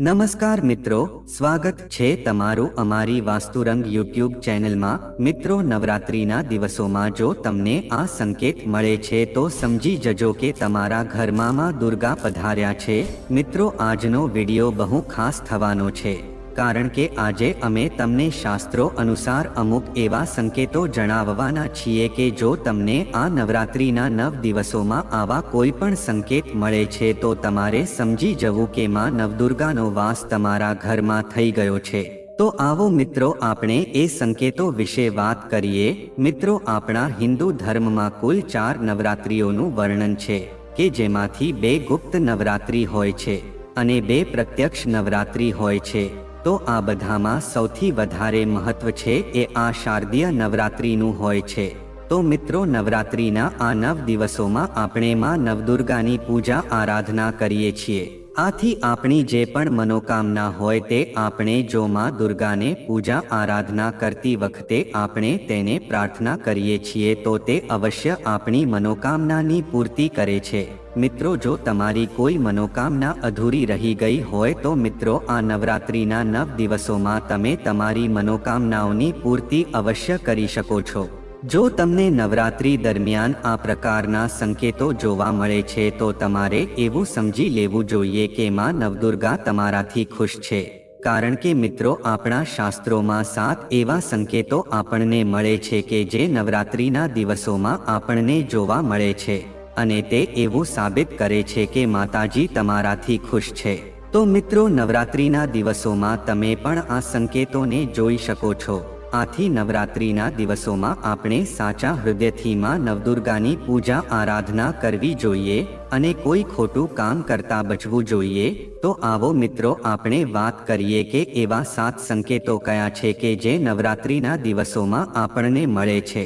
નમસ્કાર મિત્રો, સ્વાગત છે તમારું અમારી વાસ્તુરંગ યુટ્યુબ ચેનલમાં. મિત્રો, નવરાત્રિના દિવસોમાં જો તમને આ સંકેત મળે છે તો સમજી જજો કે તમારા ઘરમાં દુર્ગા પધાર્યા છે. મિત્રો, આજનો વિડિયો બહુ ખાસ થવાનો છે. કારણ કે આજે અમે તમને શાસ્ત્રો અનુસાર અમુક એવા સંકેતો જણાવવાના છીએ કે જો તમને આ નવરાત્રિના નવ દિવસોમાં આવા કોઈ પણ સંકેત મળે છે તો તમારે સમજી જવું કે માં નવદુર્ગાનો વાસ તમારા ઘરમાં થઈ ગયો છે. તો આવો મિત્રો, આપણે એ સંકેતો વિશે વાત કરીએ. મિત્રો, આપણા હિન્દુ ધર્મમાં કુલ ચાર નવરાત્રિઓનું વર્ણન છે, કે જેમાંથી બે ગુપ્ત નવરાત્રિ હોય છે અને બે પ્રત્યક્ષ નવરાત્રિ હોય છે. તો આ બધામાં સૌથી વધારે મહત્વ છે એ આ શારદીય નવરાત્રિનું હોય છે. તો મિત્રો નવરાત્રિના આ નવ દિવસોમાં આપણે માં નવદુર્ગાની પૂજા આરાધના કરીએ છીએ. આથી આપણી જે પણ મનોકામના હોય તે આપણે જો માં દુર્ગાને પૂજા આરાધના કરતી વખતે આપણે તેને પ્રાર્થના કરીએ છીએ તો તે અવશ્ય આપણી મનોકામનાની પૂર્તિ કરે છે. મિત્રો, જો તમારી કોઈ મનોકામના અધૂરી રહી ગઈ હોય તો મિત્રો, આ નવરાત્રિના નવ દિવસોમાં તમે તમારી મનોકામનાઓની પૂર્તિ અવશ્ય કરી શકો છો. જો તમને નવરાત્રી દરમિયાન આ પ્રકારના સંકેતો જોવા મળે છે, તો તમારે એવું સમજી લેવું જોઈએ કે માં નવદુર્ગા તમારાથી ખુશ છે. કારણ કે મિત્રો, આપણા શાસ્ત્રોમાં સાત એવા સંકેતો આપણને મળે છે કે જે નવરાત્રીના દિવસોમાં આપણને જોવા મળે છે. અને તે એવું સાબિત કરે છે કે માતાજી તમારાથી ખુશ છે. તો મિત્રો, નવરાત્રીના દિવસોમાં તમે પણ આ સંકેતોને જોઈ શકો છો. આથી નવરાત્રિના દિવસોમાં આપણે સાચા હૃદયથી માં નવદુર્ગાની પૂજા આરાધના કરવી જોઈએ અને કોઈ ખોટું કામ કરતા બચવું જોઈએ, તો આવો મિત્રો આપણે વાત કરીએ કે એવા સાત સંકેતો કયા છે કે જે નવરાત્રિના દિવસોમાં આપણને મળે છે.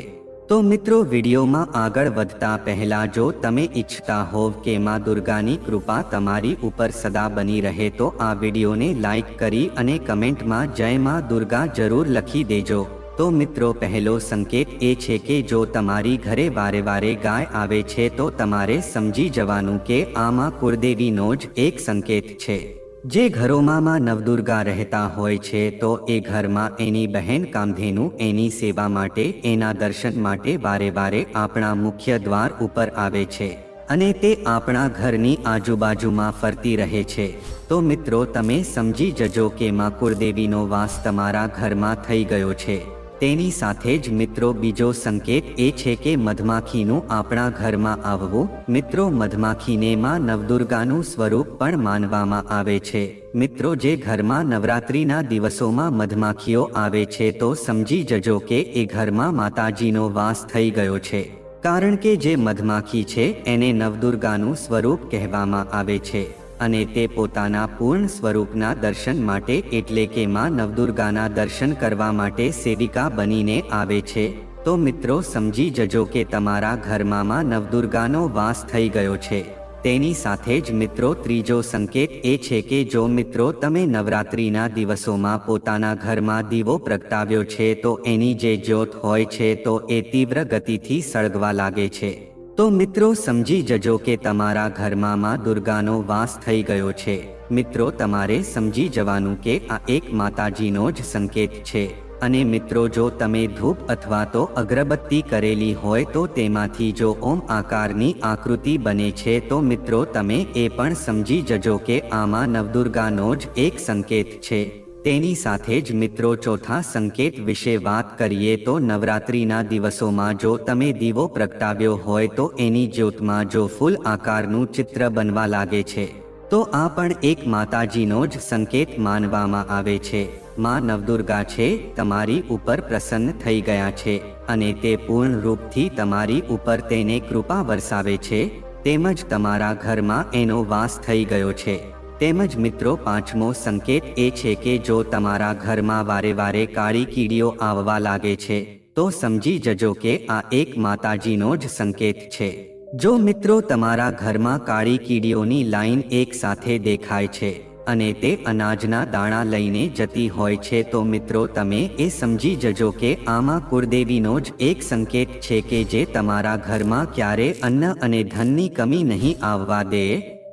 તો મિત્રો વિડીયોમાં આગળ વધતા પહેલા જો તમે ઈચ્છતા હોવ કે માં દુર્ગાની કૃપા તમારી ઉપર સદા બની રહે તો આ વિડીયોને લાઈક કરી અને કમેન્ટમાં જય માં દુર્ગા જરૂર લખી દેજો. તો મિત્રો પહેલો સંકેત એ છે કે જો તમારી ઘરે વારે વારે ગાય આવે છે તો તમારે સમજી જવાનું કે આમાં કુળદેવીનો જ એક સંકેત છે. જે ઘરોમાં માં નવદુર્ગા રહેતા હોય છે, તો એ ઘરમાં એની બહેન કામધેનુ એની સેવા માટે, એના દર્શન માટે વારે વારે આપણા મુખ્ય દ્વાર ઉપર આવે છે અને તે આપણા ઘરની આજુબાજુમાં ફરતી રહે છે. તો મિત્રો, તમે સમજી જજો કે માં કુળદેવીનો વાસ તમારા ઘરમાં થઈ ગયો છે. તેની સાથે જ મિત્રો બીજો સંકેત એ છે કે મધમાખીનું આપણા ઘરમાં આવવું, મિત્રો મધમાખીને માં નવદુર્ગાનું સ્વરૂપ પણ માનવામાં આવે છે. મિત્રો જે ઘરમાં નવરાત્રિના દિવસોમાં મધમાખીઓ આવે છે તો સમજી જજો કે એ ઘરમાં માતાજીનો વાસ થઈ ગયો છે. કારણ કે જે મધમાખી છે, એને નવદુર્ગાનું સ્વરૂપ કહેવામાં આવે છે. અને તે પોતાના પૂર્ણ સ્વરૂપના દર્શન માટે એટલે કે માં નવદુર્ગાના દર્શન કરવા માટે સેવિકા બનીને આવે છે. તો મિત્રો સમજી જજો કે તમારા ઘરમાં માં નવદુર્ગાનો વાસ થઈ ગયો છે. તેની સાથે જ મિત્રો ત્રીજો સંકેત એ છે કે જો મિત્રો તમે નવરાત્રિના દિવસોમાં પોતાના ઘરમાં દીવો પ્રગટાવ્યો છે તો એની જે જ્યોત હોય છે તો એ તીવ્ર ગતિથી સળગવા લાગે છે. તો મિત્રો સમજી જજો કે તમારા ઘરમાં દુર્ગાનો વાસ થઈ ગયો છે. મિત્રો તમારે સમજી જવાનું કે આ એક માતાજીનો જ સંકેત છે. અને મિત્રો જો તમે ધૂપ અથવા તો અગરબત્તી કરેલી હોય તો તેમાંથી જો ઓમ આકારની આકૃતિ બને છે તો મિત્રો તમે એ પણ સમજી જજો કે આમાં નવદુર્ગાનો જ એક સંકેત છે. તેની સાથે જ મિત્રો ચોથા સંકેત વિશે વાત કરીએ તો નવરાત્રિના દિવસોમાં જો તમે દીવો પ્રગટાવ્યો હોય તો એની જ્યોતમાં જો ફૂલ આકારનું ચિત્ર બનવા લાગે છે, તો આ પણ એક માતાજીનો જ સંકેત માનવામાં આવે છે. માં નવદુર્ગા છે, તમારી ઉપર પ્રસન્ન થઈ ગયા છે અને તે પૂર્ણ રૂપથી તમારી ઉપર તેને કૃપા વરસાવે છે, તેમજ તમારા ઘરમાં એનો વાસ થઈ ગયો છે. તેમજ મિત્રો, પાંચમો સંકેત એ છે કે જો તમારા ઘરમાં વારે વારે કાળી કીડીઓ આવવા લાગે છે, તો સમજી જજો કે આ એક માતાજીનો જ સંકેત છે. જો મિત્રો, તમારા ઘરમાં કાળી કીડીઓની લાઈન એક સાથે દેખાય છે અને તે અનાજના દાણા લઈને જતી હોય છે, તો મિત્રો, તમે એ સમજી જજો કે આમાં કુળદેવીનો જ એક સંકેત છે કે જે તમારા ઘરમાં ક્યારે અન્ન અને ધનની કમી નહીં આવવા દે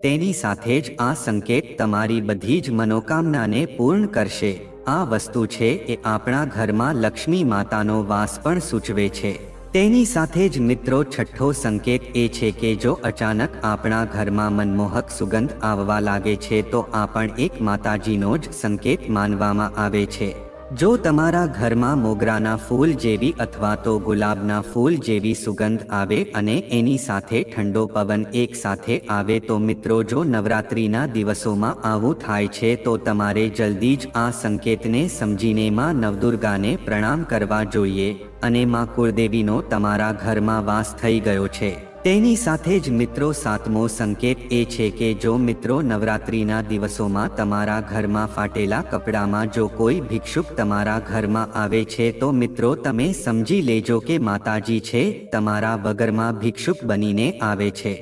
તેની સાથે જ આ સંકેત તમારી બધી જ મનોકામનાને પૂર્ણ કરશે. આ વસ્તુ છે એ આપણા ઘરમાં લક્ષ્મી માતાનો વાસ પણ સૂચવે છે. તેની સાથે જ મિત્રો છઠ્ઠો સંકેત એ છે કે જો અચાનક આપણા ઘરમાં મનમોહક સુગંધ આવવા લાગે છે તો આ પણ એક માતાજીનો જ સંકેત માનવામાં આવે છે. જો તમારા ઘરમાં મોગરાના ફૂલ જેવી અથવા તો ગુલાબના ફૂલ જેવી સુગંધ આવે અને એની સાથે ઠંડો પવન એક સાથે આવે તો મિત્રો જો નવરાત્રિના દિવસોમાં આવું થાય છે તો તમારે જલ્દી જ આ સંકેતને સમજીને માં નવદુર્ગાને પ્રણામ કરવા જોઈએ. અને માં કુળદેવીનો તમારા ઘરમાં વાસ થઈ ગયો છે. તેની સાથે જ મિત્રો, સાતમો સંકેત એ છે કે જો મિત્રો નવરાત્રિના દિવસોમાં તમારા ઘરમાં ફાટેલા કપડામાં જો કોઈ ભિક્ષુક તમારા ઘરમાં આવે છે, તો મિત્રો તમે સમજી લેજો કે માતાજી છે, તમારા વગરમાં ભિક્ષુક બનીને આવે છે.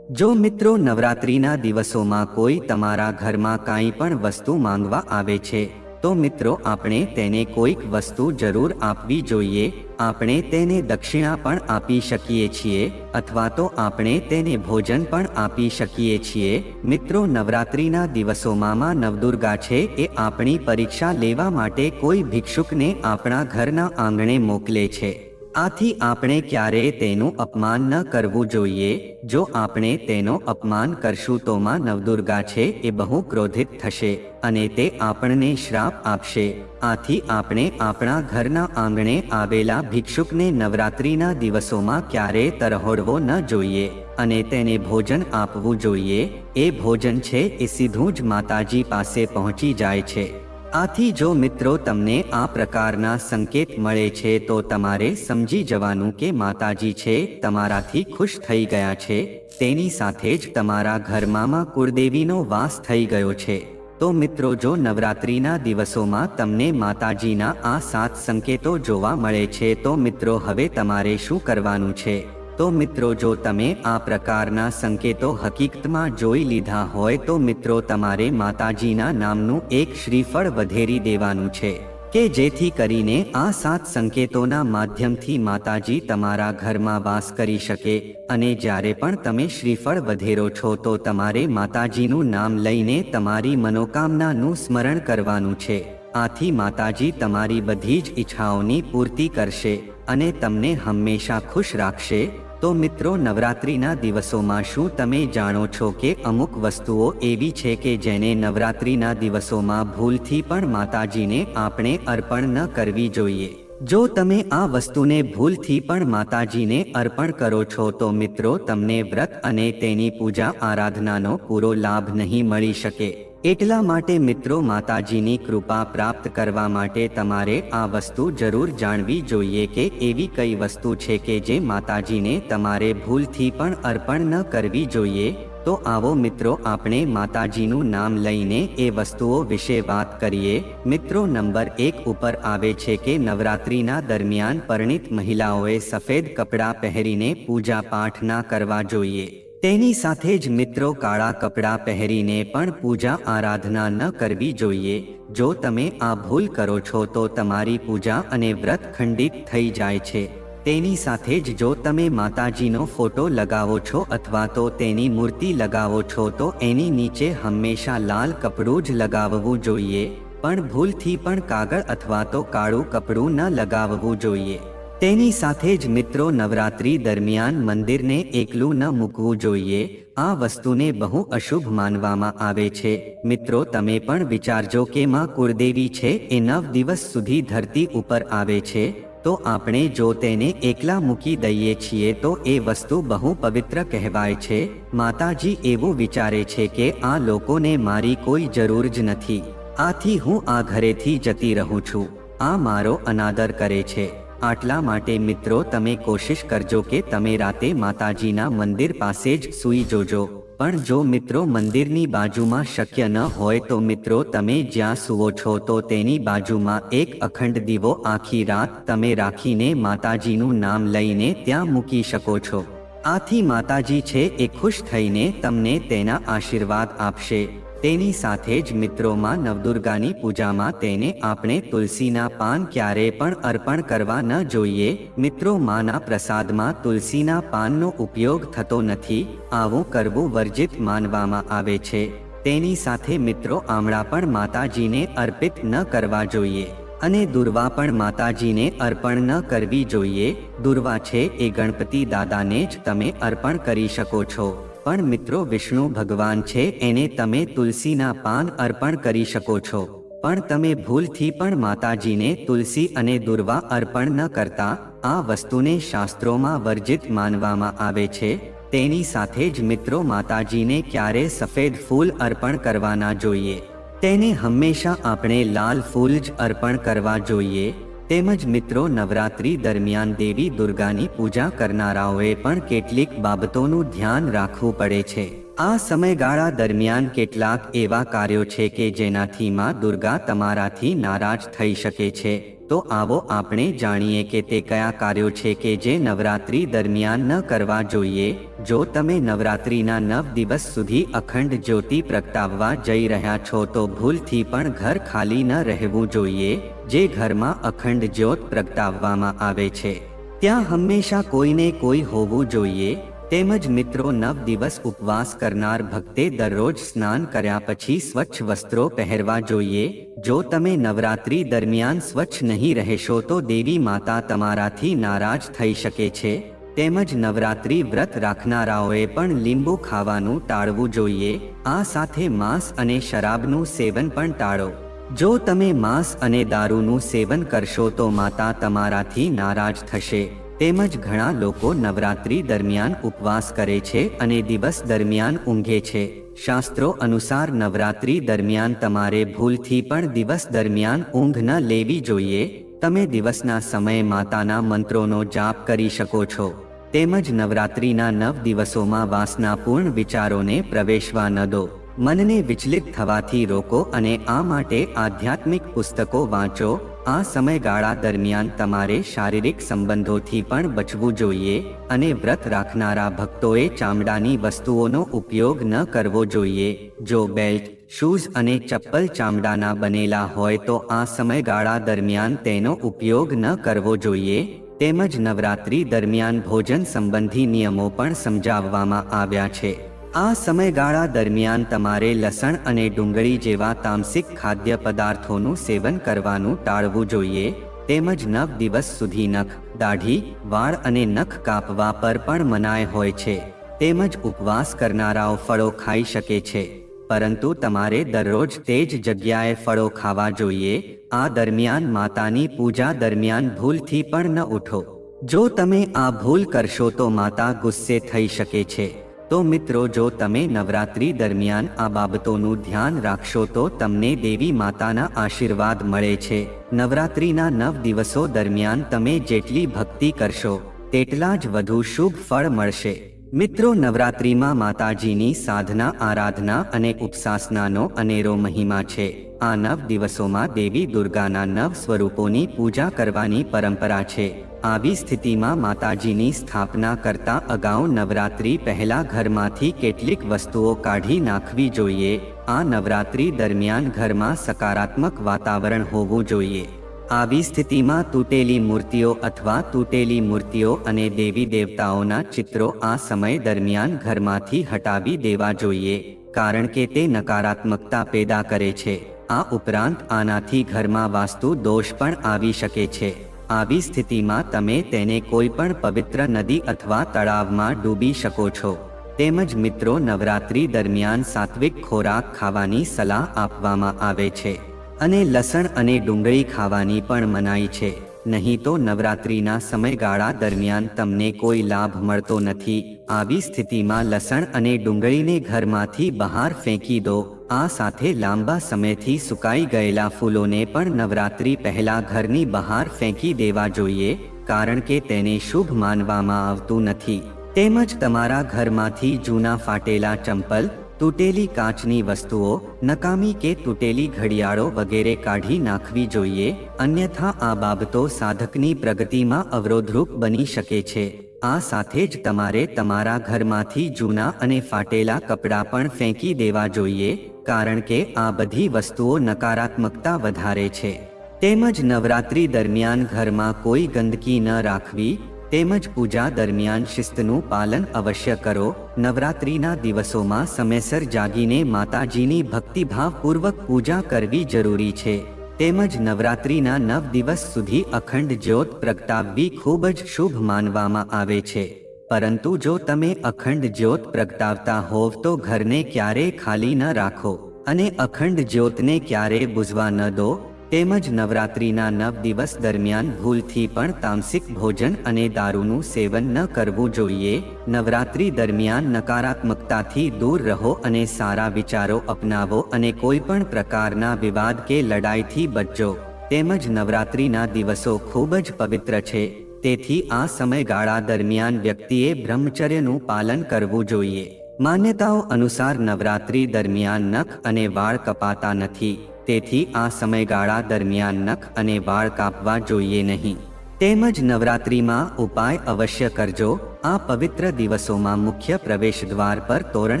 જો મિત્રો નવરાત્રિના દિવસોમાં કોઈ તમારા ઘરમાં કાંઈ પણ વસ્તુ માંગવા આવે છે તો મિત્રો, આપણે તેને કોઈક વસ્તુ જરૂર આપવી જોઈએ. આપણે તેને દક્ષિણા પણ આપી શકીએ છીએ, અથવા તો આપણે તેને ભોજન પણ આપી શકીએ છીએ. મિત્રો, નવરાત્રિના દિવસોમાં માં નવદુર્ગા છે એ આપણી પરીક્ષા લેવા માટે કોઈ ભિક્ષુકને આપણા ઘરના આંગણે મોકલે છે. આથી આપણે ક્યારેય તેનું અપમાન ન કરવું જોઈએ. જો આપણે તેનો અપમાન કરશું તો માં નવદુર્ગા છે એ બહુ ક્રોધિત થશે અને તે આપણને શ્રાપ આપશે. આથી આપણે આપણા ઘરના આંગણે આવેલા ભિક્ષુકને નવરાત્રિના દિવસોમાં ક્યારેય તરહોડવો ન જોઈએ અને તેને ભોજન આપવું જોઈએ. એ ભોજન છે એ સીધું જ માતાજી પાસે પહોંચી જાય છે. આથી જો મિત્રો તમને આ પ્રકારના સંકેત મળે છે તો તમારે સમજી જવાનું કે માતાજી છે, તમારાથી ખુશ થઈ ગયા છે, તેની સાથે જ તમારા ઘરમાં કુળદેવીનો વાસ થઈ ગયો છે. તો મિત્રો જો નવરાત્રિના દિવસોમાં તમને માતાજીના આ સાત સંકેતો જોવા મળે છે તો મિત્રો હવે તમારે શું કરવાનું છે? તો મિત્રો જો તમે આ પ્રકારના સંકેતો હકીકતમાં જોઈ લીધા હોય તો મિત્રો તમારે માતાજીના નામનું એક શ્રીફળ વધેરી દેવાનું છે, કે જેથી કરીને આ સાત સંકેતોના માધ્યમથી માતાજી તમારા ઘરમાં વાસ કરી શકે અને જ્યારે પણ તમે શ્રીફળ વધેરો છો તો તમારે માતાજીનું નામ લઈને તમારી મનોકામનાનું સ્મરણ કરવાનું છે. આથી માતાજી તમારી બધી જ ઈચ્છાઓની પૂર્તિ કરશે અને તમને હંમેશા ખુશ રાખશે. તો મિત્રો, નવરાત્રિના દિવસોમાં શું તમે જાણો છો કે અમુક વસ્તુઓ એવી છે કે જેને નવરાત્રિના દિવસોમાં ભૂલથી પણ માતાજીને આપણે અર્પણ ન કરવી જોઈએ? જો તમે આ વસ્તુને ભૂલથી પણ માતાજીને અર્પણ કરો છો, તો મિત્રો, તમને વ્રત અને તેની પૂજા, આરાધનાનો પૂરો લાભ નહીં મળી શકે. એટલા માટે મિત્રો માતાજીની કૃપા પ્રાપ્ત કરવા માટે તમારે આ વસ્તુ જરૂર જાણવી જોઈએ કે એવી કઈ વસ્તુ છે કે જે માતાજીને તમારે ભૂલથી પણ અર્પણ ન કરવી જોઈએ. તો આવો મિત્રો આપણે માતાજીનું નામ લઈને એ વસ્તુઓ વિશે વાત કરીએ. મિત્રો નંબર એક ઉપર આવે છે કે નવરાત્રિના દરમિયાન પરિણિત મહિલાઓએ સફેદ કપડાં પહેરીને પૂજા પાઠ ના કરવા જોઈએ. તેની સાથે જ મિત્રો કાળા કપડાં પહેરીને પણ પૂજા આરાધના ન કરવી જોઈએ. જો તમે આ ભૂલ કરો છો તો તમારી પૂજા અને વ્રત ખંડિત થઈ જાય છે. તેની સાથે જ જો તમે માતાજીનો ફોટો લગાવો છો અથવા તો તેની મૂર્તિ લગાવો છો તો એની નીચે હંમેશા લાલ કપડું જ લગાવવું જોઈએ. પણ ભૂલથી પણ કાગળ અથવા તો કાળું કપડું ન લગાવવું જોઈએ. તેની સાથે જ મિત્રો નવરાત્રી દરમિયાન મંદિરને એકલું ન મૂકવું જોઈએ. આ વસ્તુને બહુ અશુભ માનવામાં આવે છે. મિત્રો, તમે પણ વિચારજો કે માં કુળદેવી છે એ નવ દિવસ સુધી ધરતી ઉપર આવે છે. તો આપણે જો તેને એકલા મૂકી દઈએ છીએ તો એ વસ્તુ બહુ પવિત્ર કહેવાય છે. માતાજી એવું વિચારે છે કે આ લોકોને મારી કોઈ જરૂર જ નથી. આથી હું આ ઘરેથી જતી રહું છું. આ મારો અનાદર કરે છે. આટલા માટે મિત્રો તમે કોશિશ કરજો કે તમે રાતે માતાજીના મંદિર પાસે જ સૂઈ જોજો. પણ જો મિત્રો મંદિરની બાજુમાં શક્ય ન હોય તો મિત્રો તમે જ્યાં સૂવો છો તો તેની બાજુમાં એક અખંડ દીવો આખી રાત તમે રાખીને માતાજીનું નામ લઈને ત્યાં મૂકી શકો છો. આથી માતાજી છે એ ખુશ થઈને તમને તેના આશીર્વાદ આપશે. તેની સાથે જ મિત્રોમાં નવદુર્ગાની પૂજામાં તેને આપણે તુલસીના પાન ક્યારે પણ અર્પણ કરવા ન જોઈએ. મિત્રો, માના પ્રસાદમાં તુલસીના પાનનો ઉપયોગ થતો નથી. આવું કરવું વર્જિત માનવામાં આવે છે. તેની સાથે મિત્રો, આમળા પણ માતાજીને અર્પિત ન કરવા જોઈએ અને દુર્વા પણ માતાજીને અર્પણ ન કરવી જોઈએ. દુર્વા છે એ ગણપતિ દાદાને જ તમે અર્પણ કરી શકો છો. પણ મિત્રો વિષ્ણુ ભગવાન છે, એને તમે તુલસીના પાન અર્પણ કરી શકો છો. પણ તમે ભૂલથી પણ માતાજીને તુલસી અને દુર્વા અર્પણ ન કરતા, આ વસ્તુને શાસ્ત્રોમાં વર્જિત માનવામાં આવે છે. તેની સાથે જ મિત્રો માતાજીને ક્યારે સફેદ ફૂલ અર્પણ કરવાના જોઈએ. તેને હંમેશા આપણે લાલ ફૂલ જ અર્પણ કરવા જોઈએ. તેમજ મિત્રો, નવરાત્રી દરમિયાન દેવી દુર્ગાની પૂજા કરનારાઓએ પણ કેટલીક બાબતોનું ધ્યાન રાખવું પડે છે. આ સમયગાળા દરમિયાન કેટલાક એવા કાર્યો છે કે જેનાથી માં દુર્ગા તમારાથી નારાજ થઈ શકે છે. તો આવો આપણે જાણીએ કે તે કયા કાર્યો છે કે જે નવરાત્રી દરમિયાન ન કરવા જોઈએ? જો તમે નવરાત્રીના નવ દિવસ સુધી અખંડ જ્યોતિ પ્રગટાવવા જઈ રહ્યા છો તો ભૂલથી પણ ઘર ખાલી ન રહેવું જોઈએ, જે ઘરમાં અખંડ જ્યોત પ્રગટાવવામાં આવે છે. ત્યાં હંમેશા કોઈને કોઈ હોવું જોઈએ. તેમજ મિત્રો નવ દિવસ ઉપવાસ કરનાર ભક્તે દરરોજ સ્નાન કર્યા પછી સ્વચ્છ વસ્ત્રો પહેરવા જોઈએ. જો તમે નવરાત્રી દરમિયાન સ્વચ્છ નહીં રહેશો તો દેવી માતા તમારાથી નારાજ થઈ શકે છે. તેમજ નવરાત્રી વ્રત રાખનારાઓએ પણ લીંબુ ખાવાનું ટાળવું જોઈએ. આ સાથે માંસ અને શરાબનું સેવન પણ ટાળો. જો તમે માંસ અને દારૂનું સેવન કરશો તો માતા તમારાથી નારાજ થશે. તેમજ ઘણા લોકો નવરાત્રી દરમિયાન ઉપવાસ કરે છે અને દિવસ દરમિયાન ઊંઘે છે. શાસ્ત્રો અનુસાર નવરાત્રી દરમિયાન તમારે ભૂલથી પણ દિવસ દરમિયાન ઊંઘ ન લેવી જોઈએ. તમે દિવસના સમયે માતાના મંત્રોનો જાપ કરી શકો છો. તેમજ નવરાત્રીના નવ દિવસોમાં વાસનાપૂર્ણ વિચારોને પ્રવેશવા ન દો. મનને વિચલિત થવાથી રોકો અને આ માટે આધ્યાત્મિક પુસ્તકો વાંચો. આ સમયગાળા દરમિયાન તમારે શારીરિક સંબંધોથી પણ બચવું જોઈએ અને વ્રત રાખનારા ભક્તોએ ચામડાની વસ્તુઓનો ઉપયોગ ન કરવો જોઈએ. જો બેલ્ટ, શૂઝ અને ચપ્પલ ચામડાના બનેલા હોય તો આ સમયગાળા દરમિયાન તેનો ઉપયોગ ન કરવો જોઈએ. તેમજ નવરાત્રી દરમિયાન ભોજન સંબંધી નિયમો પણ સમજાવવામાં આવ્યા છે. આ સમયગાળા દરમિયાન તમારે લસણ અને ડુંગળી જેવા તામસિક ખાદ્ય પદાર્થોનું સેવન કરવાનું ટાળવું જોઈએ, તેમજ નવ દિવસ સુધી નખ, દાઢી, વાળ અને નખ કાપવા પર પણ મનાય હોય છે. તેમજ ઉપવાસ કરનારાઓ ફળો ખાઈ શકે છે. પરંતુ તમારે દરરોજ તે જ જગ્યાએ ફળો ખાવા જોઈએ. આ દરમિયાન માતાની પૂજા દરમિયાન ભૂલથી પણ ન ઉઠો. જો તમે આ ભૂલ કરશો તો માતા ગુસ્સે થઈ શકે છે. તો મિત્રો, જો તમે નવરાત્રી દરમિયાન આ બાબતોનું ધ્યાન રાખશો તો તમને દેવી માતાના આશીર્વાદ મળે છે. નવરાત્રીના નવ દિવસો દરમિયાન તમે જેટલી ભક્તિ કરશો, તેટલા જ વધુ શુભ ફળ મળશે. મિત્રો, નવરાત્રીમાં માતાજીની સાધના, આરાધના અને ઉપસાસનાનો અનેરો મહિમા છે. આ નવ દિવસોમાં દેવી દુર્ગાના નવ સ્વરૂપોની પૂજા કરવાની પરંપરા છે. આવી સ્થિતિમાં માતાજીની સ્થાપના કરતા અગાઉ નવરાત્રી પહેલા ઘરમાંથી કેટલીક વસ્તુઓ કાઢી નાખવી જોઈએ. આ નવરાત્રી દરમિયાન ઘરમાં સકારાત્મક વાતાવરણ હોવું જોઈએ. આવી સ્થિતિમાં તૂટેલી મૂર્તિઓ અથવા તૂટેલી મૂર્તિઓ અને દેવી દેવતાઓના ચિત્રો આ સમય દરમિયાન ઘરમાંથી હટાવી દેવા જોઈએ, કારણ કે તે નકારાત્મકતા પેદા કરે છે. આ ઉપરાંત આનાથી ઘરમાં વાસ્તુ દોષ પણ આવી શકે છે. આવી સ્થિતિમાં તમે તેને કોઈ પણ પવિત્ર નદી અથવા તળાવમાં ડૂબી શકો છો. તેમજ મિત્રો, નવરાત્રી દરમિયાન સાત્વિક ખોરાક ખાવાની સલાહ આપવામાં આવે છે. અને લસણ અને ડુંગળી ખાવાની પણ મનાઈ છે. નહીં તો નવરાત્રિના સમયગાળા દરમિયાન તમને કોઈ લાભ મળતો નથી. આવી સ્થિતિમાં લસણ અને ડુંગળીને ઘરમાંથી બહાર ફેંકી દો. આ સાથે લાંબા સમયથી સુકાઈ ગયેલા ફૂલોને પણ નવરાત્રિ પહેલા ઘરની બહાર ફેંકી દેવા જોઈએ, કારણ કે તેને શુભ માનવામાં આવતું નથી. તેમજ તમારા ઘરમાંથી જૂના ફાટેલા ચંપલ તૂટેલી કાચની વસ્તુઓ, નકામી કે તૂટેલી ઘડિયાળો વગેરે કાઢી નાખવી જોઈએ, અન્યથા આ બાબતો સાધકની પ્રગતિમાં અવરોધરૂપ બની શકે છે. આ સાથે જ તમારે તમારા ઘરમાંથી જૂના અને ફાટેલા કપડાં પણ ફેંકી દેવા જોઈએ, કારણ કે આ બધી વસ્તુઓ નકારાત્મકતા વધારે છે. તેમજ નવરાત્રી દરમિયાન ઘરમાં કોઈ ગંદકી ન રાખવી તેમજ પૂજા દરમિયાન શિસ્તનું પાલન અવશ્ય કરો. નવરાત્રિના દિવસોમાં સમયસર જાગીને માતાજીની ભક્તિભાવપૂર્વક પૂજા કરવી જરૂરી છે. તેમજ નવરાત્રિના નવ દિવસ સુધી અખંડ જ્યોત પ્રગટાવવી ખૂબ જ શુભ માનવામાં આવે છે. પરંતુ જો તમે અખંડ જ્યોત પ્રગટાવતા હોવ તો ઘરને ક્યારેય ખાલી ન રાખો અને અખંડ જ્યોતને ક્યારેય બુઝવા ન દો. તેમજ નવરાત્રિના નવ દિવસ દરમિયાન ભૂલથી પણ તામસિક ભોજન અને દારૂનું સેવન ન કરવું જોઈએ. નવરાત્રી દરમિયાન નકારાત્મકતાથી દૂર રહો અને સારા વિચારો અપનાવો અને કોઈ પણ પ્રકારના વિવાદ કે લડાઈથી બચજો તેમજ નવરાત્રિના દિવસો ખૂબ જ પવિત્ર છે. તેથી આ સમયગાળા દરમિયાન વ્યક્તિએ બ્રહ્મચર્યનું પાલન કરવું જોઈએ. માન્યતાઓ અનુસાર નવરાત્રી દરમિયાન નખ અને વાળ કપાતા નથી. તેથી આ સમયગાળા દરમિયાન નખ અને વાળ કાપવા જોઈએ નહીં. તેમજ નવરાત્રિમાં ઉપાય અવશ્ય કરજો. આ પવિત્ર દિવસોમાં મુખ્ય પ્રવેશ દ્વાર પર તોરણ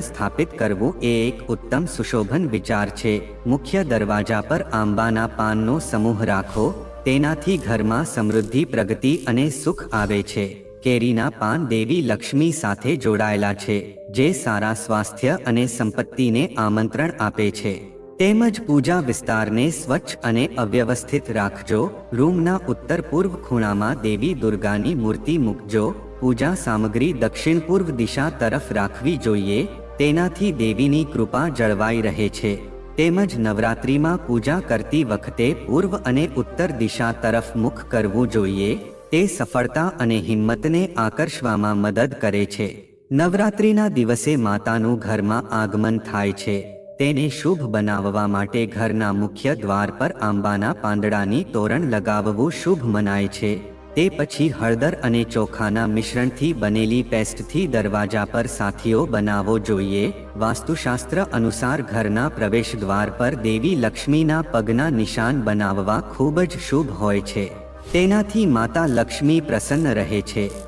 સ્થાપિત કરવું એ એક ઉત્તમ સુશોભન વિચાર છે. મુખ્ય દરવાજા પર આંબાના પાનનો સમૂહ રાખો. તેનાથી ઘરમાં સમૃદ્ધિ, પ્રગતિ અને સુખ આવે છે. કેરીના પાન દેવી લક્ષ્મી સાથે જોડાયેલા છે, જે સારા સ્વાસ્થ્ય અને સંપત્તિને આમંત્રણ આપે છે. તેમજ પૂજા વિસ્તારને સ્વચ્છ અને અવ્યવસ્થિત રાખજો. રૂમના ઉત્તર પૂર્વ ખૂણામાં દેવી દુર્ગાની મૂર્તિ મૂકજો. પૂજા સામગ્રી દક્ષિણ પૂર્વ દિશા તરફ રાખવી જોઈએ. તેનાથી દેવીની કૃપા જળવાઈ રહે છે. તેમજ નવરાત્રિમાં પૂજા કરતી વખતે પૂર્વ અને ઉત્તર દિશા તરફ મુખ કરવું જોઈએ. તે સફળતા અને હિંમતને આકર્ષવામાં મદદ કરે છે. નવરાત્રિના દિવસે માતાનું ઘરમાં આગમન થાય છે. તેને શુભ બનાવવા માટે ઘરના મુખ્ય દ્વાર પર આંબાના પાંદડાની તોરણ લગાવવું શુભ મનાય છે. તે પછી હળદર અને ચોખાના મિશ્રણથી બનેલી પેસ્ટથી દરવાજા પર સાથીઓ બનાવવો જોઈએ. વાસ્તુશાસ્ત્ર અનુસાર ઘરના પ્રવેશ દ્વાર પર દેવી લક્ષ્મીના પગના નિશાન બનાવવા ખૂબ જ શુભ હોય છે. તેનાથી માતા લક્ષ્મી પ્રસન્ન રહે છે.